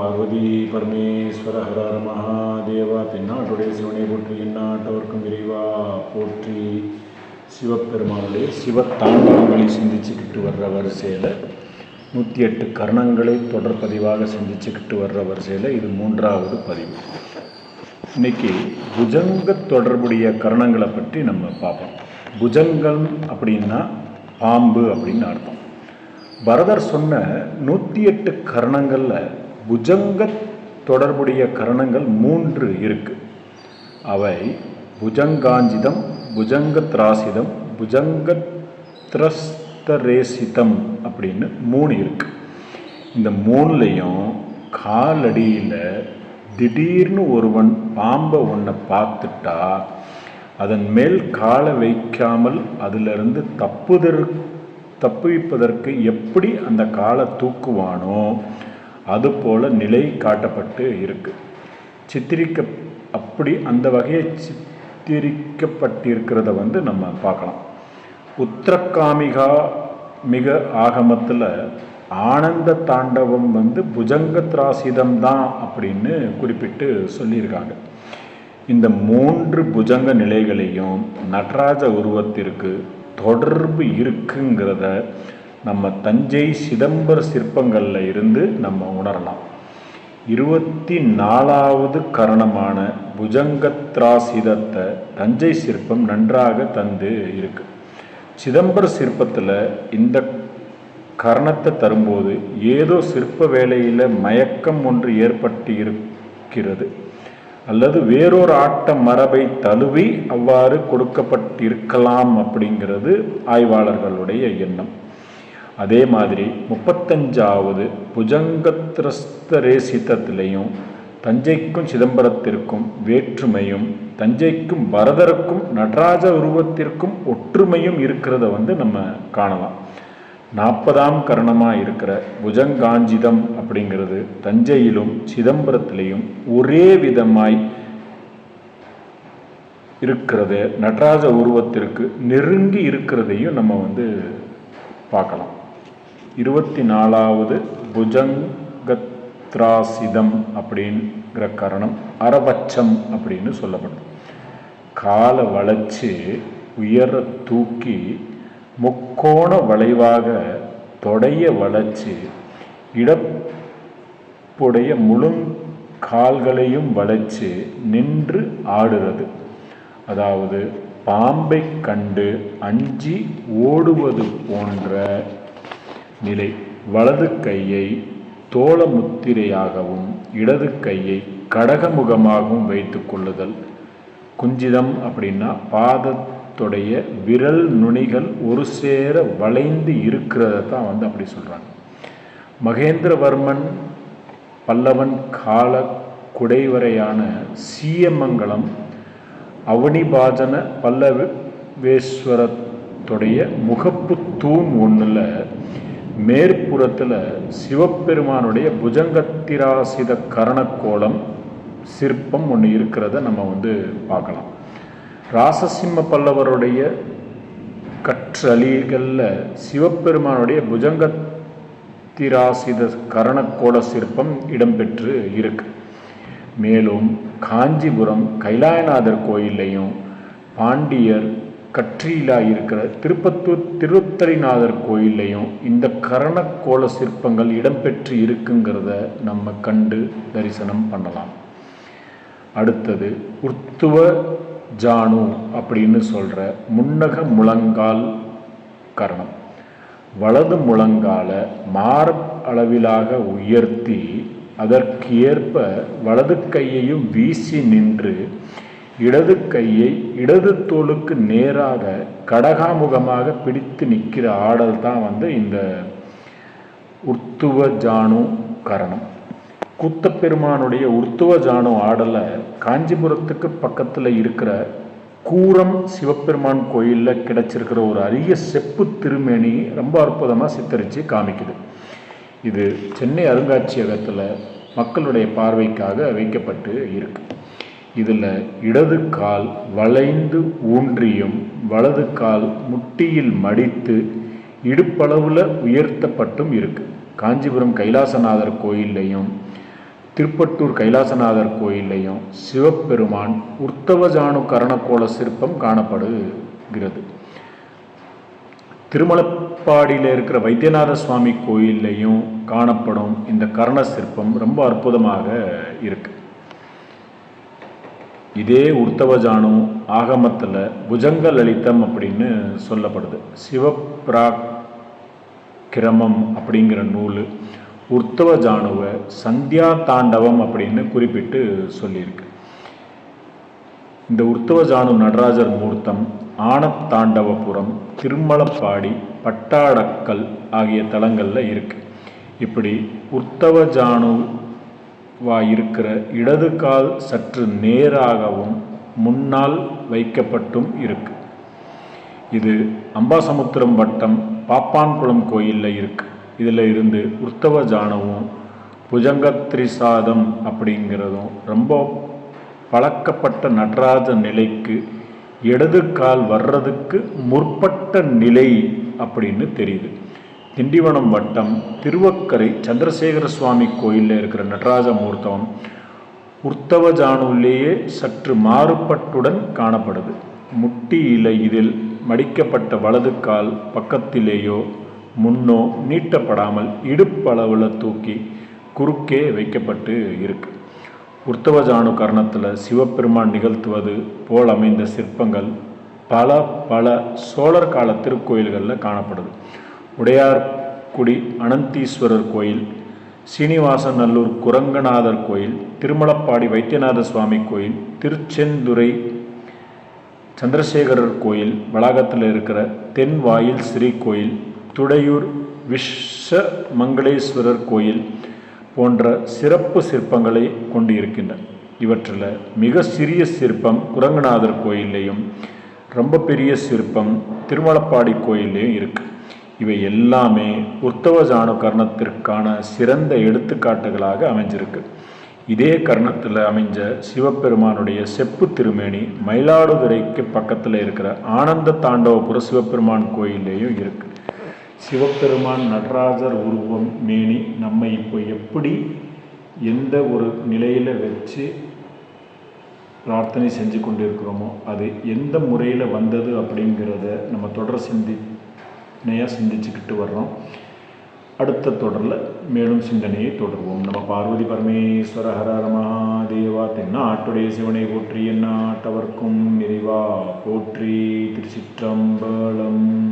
பார்வதி பரமேஸ்வர ஹரஹர மகாதேவா தென்னாட்டுடைய சிவனை போற்றி எந்நாட்டவர்க்கும் விரைவா போற்றி. சிவபெருமானுடைய சிவத்தாண்டவங்களை சிந்திச்சுக்கிட்டு வர்ற வரிசையில் நூற்றி எட்டு கர்ணங்களை தொடர் பதிவாக சிந்திச்சுக்கிட்டு வர்ற வரிசையில் இது மூன்றாவது பதிவு. இன்னைக்கு புஜங்க தொடர்புடைய கரணங்களை பற்றி நம்ம பார்ப்போம். புஜங்கம் அப்படின்னா பாம்பு அப்படின்னு அர்த்தம். பரதர் சொன்ன நூற்றி எட்டு கரணங்களில் புஜங்க தொடர்புடைய கரணங்கள் மூன்று இருக்கு. அவை புஜங்காஞ்சிதம் புஜங்க திராசிதம் புஜங்க திரஸ்தரேசிதம் அப்படின்னு மூணு இருக்கு. இந்த மூணுலையும் காலடியில் திடீர்னு ஒருவன் பாம்பை ஒன்றை பார்த்துட்டா அதன் மேல் காலை வைக்காமல் அதிலிருந்து தப்புதற் தப்புவிப்பதற்கு எப்படி அந்த காலை தூக்குவானோ அதுபோல நிலை காட்டப்பட்டு இருக்கு. சித்திரிக்க அப்படி அந்த வகையை சித்திரிக்கப்பட்டிருக்கிறத வந்து நம்ம பார்க்கலாம். உத்திரகாமிகா மிக ஆகமத்தில் ஆனந்த தாண்டவம் வந்து புஜங்க திராசிதம் தான் அப்படின்னு குறிப்பிட்டு சொல்லியிருக்காங்க. இந்த மூன்று புஜங்க நிலைகளையும் நடராஜ உருவத்திற்கு தொடர்பு இருக்குங்கிறத நம்ம தஞ்சை சிதம்பர சிற்பங்களில் இருந்து நம்ம உணரலாம். இருபத்தி நாலாவது கரணமான புஜங்கத்ராசிதத்தை தஞ்சை சிற்பம் நன்றாக தந்து இருக்கு. சிதம்பர சிற்பத்தில் இந்த கரணத்தை தரும்போது ஏதோ சிற்ப வேலையில் மயக்கம் ஒன்று ஏற்பட்டு இருக்கிறது அல்லது வேறொரு ஆட்ட மரபை தழுவி அவ்வாறு கொடுக்கப்பட்டிருக்கலாம் அப்படிங்கிறது ஆய்வாளர்களுடைய எண்ணம். அதே மாதிரி முப்பத்தஞ்சாவது புஜங்கத்திரஸ்தரேசித்தத்திலையும் தஞ்சைக்கும் சிதம்பரத்திற்கும் வேற்றுமையும் தஞ்சைக்கும் பரதருக்கும் நடராஜ உருவத்திற்கும் ஒற்றுமையும் இருக்கிறத வந்து நம்ம காணலாம். நாற்பதாம் கரணமாக இருக்கிற புஜங்காஞ்சிதம் அப்படிங்கிறது தஞ்சையிலும் சிதம்பரத்திலையும் ஒரே விதமாய் இருக்கிறது. நடராஜ உருவத்திற்கு நெருங்கி இருக்கிறதையும் நம்ம வந்து பார்க்கலாம். இருபத்தி நாலாவது புஜங்கத்ராசிதம் அப்படிங்கிற கரணம் அரபட்சம் அப்படின்னு சொல்லப்படும். காலை வளைச்சு உயர தூக்கி முக்கோண வளைவாக தொடைய வளைச்சு இடப்புடைய முழு கால்களையும் வளைச்சு நின்று ஆடுறது. அதாவது பாம்பை கண்டு அஞ்சி ஓடுவது போன்ற நிலை. வலது கையை தோள முத்திரையாகவும் இடது கையை கடகமுகமாகவும் வைத்து கொள்ளுதல். குஞ்சிதம் அப்படின்னா பாதத்துடைய விரல் நுனிகள் ஒரு சேர வளைந்து இருக்கிறத தான் வந்து அப்படி சொல்கிறாங்க மகேந்திரவர்மன் பல்லவன் கால குடைவரையான சீயமங்கலம் அவனிபாஜன பல்லவேஸ்வரத்துடைய முகப்பு தூண் ஒன்றில் மேற்புறத்தில் சிவபெருமானுடைய புஜங்கத்திராசித கரணக்கோலம் சிற்பம் ஒன்று இருக்கிறத நம்ம வந்து பார்க்கலாம். ராசசிம்ம பல்லவருடைய கற்றளிகளில் சிவபெருமானுடைய புஜங்கத்திராசித கரணக்கோல சிற்பம் இடம்பெற்று இருக்கு. மேலும் காஞ்சிபுரம் கைலாயநாதர் கோயிலையும் பாண்டியர் கற்றியிலாக இருக்கிற திருப்பத்தூர் திருத்தரிநாதர் கோயிலையும் இந்த கரணக்கோல சிற்பங்கள் இடம்பெற்று இருக்குங்கிறத நம்ம கண்டு தரிசனம் பண்ணலாம். அடுத்தது உர்த்துவ ஜானு அப்படின்னு சொல்கிற முன்னக முழங்கால் கரணம். வலது முழங்கால மார அளவிலாக உயர்த்தி அதற்கு ஏற்ப வலது கையையும் வீசி நின்று இடது கையை இடது தோலுக்கு நேராக கடகாமுகமாக பிடித்து நிற்கிற ஆடல் தான் வந்து இந்த உர்த்துவ ஜானு கரணம். கூத்தப்பெருமானுடைய உர்த்துவ ஜானு ஆடலை காஞ்சிபுரத்துக்கு பக்கத்தில் இருக்கிற கூரம் சிவபெருமான் கோயிலில் கிடச்சிருக்கிற ஒரு அரிய செப்பு திருமேனி ரொம்ப அற்புதமாக சித்தரித்து காமிக்குது. இது சென்னை அருங்காட்சியகத்தில் மக்களுடைய பார்வைக்காக வைக்கப்பட்டு இருக்குது இதில் இடது கால் வளைந்து ஊன்றியும் வலது கால் முட்டியில் மடித்து இடுப்பளவில் உயர்த்தப்பட்டும் இருக்குது காஞ்சிபுரம் கைலாசநாதர் கோயில்லையும் திருப்பட்டூர் கைலாசநாதர் கோயில்லையும் சிவபெருமான் உர்த்தவஜானு கரணக்கோள சிற்பம் காணப்படுகிறது. திருமலப்பாடியில் இருக்கிற வைத்தியநாத சுவாமி கோயில்லையும் காணப்படும் இந்த கரண சிற்பம் ரொம்ப அற்புதமாக இருக்குது இதே உர்த்தவஜானு ஆகமத்தில் புஜங்க லலிதம் அப்படின்னு சொல்லப்படுது. சிவப்ராக்கிரமம் அப்படிங்கிற நூல் உத்தவஜானுவை சந்தியா தாண்டவம் அப்படின்னு குறிப்பிட்டு சொல்லியிருக்கு. இந்த உத்தவஜானு நடராஜர் மூர்த்தம் ஆனத்தாண்டவபுரம் திருமலப்பாடி பட்டாடக்கல் ஆகிய தலங்களில் இருக்குது இப்படி வா இருக்கிற இடது கால் சற்று நேராகவும் முன்னால் வைக்கப்பட்டும் இருக்கு. இது அம்பாசமுத்திரம் வட்டம் பாப்பான்குளம் கோயிலில் இருக்கு. இதில் இருந்து உத்தவ ஜானவும் புஜங்கத்ரிசாதம் அப்படிங்கிறதும் ரொம்ப பழக்கப்பட்ட நடராஜ நிலைக்கு இடது கால் வர்றதுக்கு முற்பட்ட நிலை அப்படின்னு தெரியுது. திண்டிவனம் வட்டம் திருவக்கரை சந்திரசேகர சுவாமி கோயிலில் இருக்கிற நடராஜ மூர்த்தம் உர்த்தவஜானுலேயே சற்று மாறுபட்டுடன் காணப்படுது. முட்டியில இதில் மடிக்கப்பட்ட வலது கால் பக்கத்திலேயோ முன்னோ நீட்டப்படாமல் இடுப்பளவில் தூக்கி குறுக்கே வைக்கப்பட்டு இருக்கு. உர்த்தவஜானு கர்ணத்தில் சிவபெருமான் நிகழ்த்துவது போல் அமைந்த சிற்பங்கள் பல பல சோழர் கால திருக்கோயில்களில் காணப்படுது. உடையார்குடி அனந்தீஸ்வரர் கோயில் சீனிவாசநல்லூர் குரங்கநாதர் கோயில் திருமலப்பாடி வைத்தியநாத சுவாமி கோயில் திருச்செந்துறை சந்திரசேகரர் கோயில் வளாகத்தில் இருக்கிற தென் வாயில் ஸ்ரீ கோயில் துடையூர் விஸ்வமங்களேஸ்வரர் கோயில் போன்ற சிறப்பு சிற்பங்களை கொண்டு இருக்கின்றன. இவற்றில் மிக சிறிய சிற்பம் குரங்கநாதர் கோயில்லையும் ரொம்ப பெரிய சிற்பம் திருமலப்பாடி கோயில்லையும் இருக்குது இவை எல்லாமே உத்தவ ஜானு கர்ணத்திற்கான சிறந்த எடுத்துக்காட்டுகளாக அமைஞ்சிருக்கு. இதே கர்ணத்தில் அமைஞ்ச சிவபெருமானுடைய செப்பு திருமேனி மயிலாடுதுறைக்கு பக்கத்தில் இருக்கிற ஆனந்த தாண்டவபுர சிவபெருமான் கோயில்லையும் இருக்கு. சிவபெருமான் நடராஜர் உருவம் மேனி நம்ம இப்போ எப்படி எந்த ஒரு நிலையில் வச்சு பிரார்த்தனை செஞ்சு கொண்டு இருக்கிறோமோ அது எந்த முறையில் வந்தது அப்படிங்கிறத நம்ம தொடர் சிந்தனையாக சிந்திச்சுக்கிட்டு வர்றோம். அடுத்த தொடரில் மேலும் சிந்தனையை தொடர்வோம். நம்ம பார்வதி பரமேஸ்வர ஹர மகாதேவா தென்னாட்டுடைய சிவனை போற்றி என்னாட்டவர்க்கும் நிறைவா போற்றி திருச்சிற்றம்பலம்.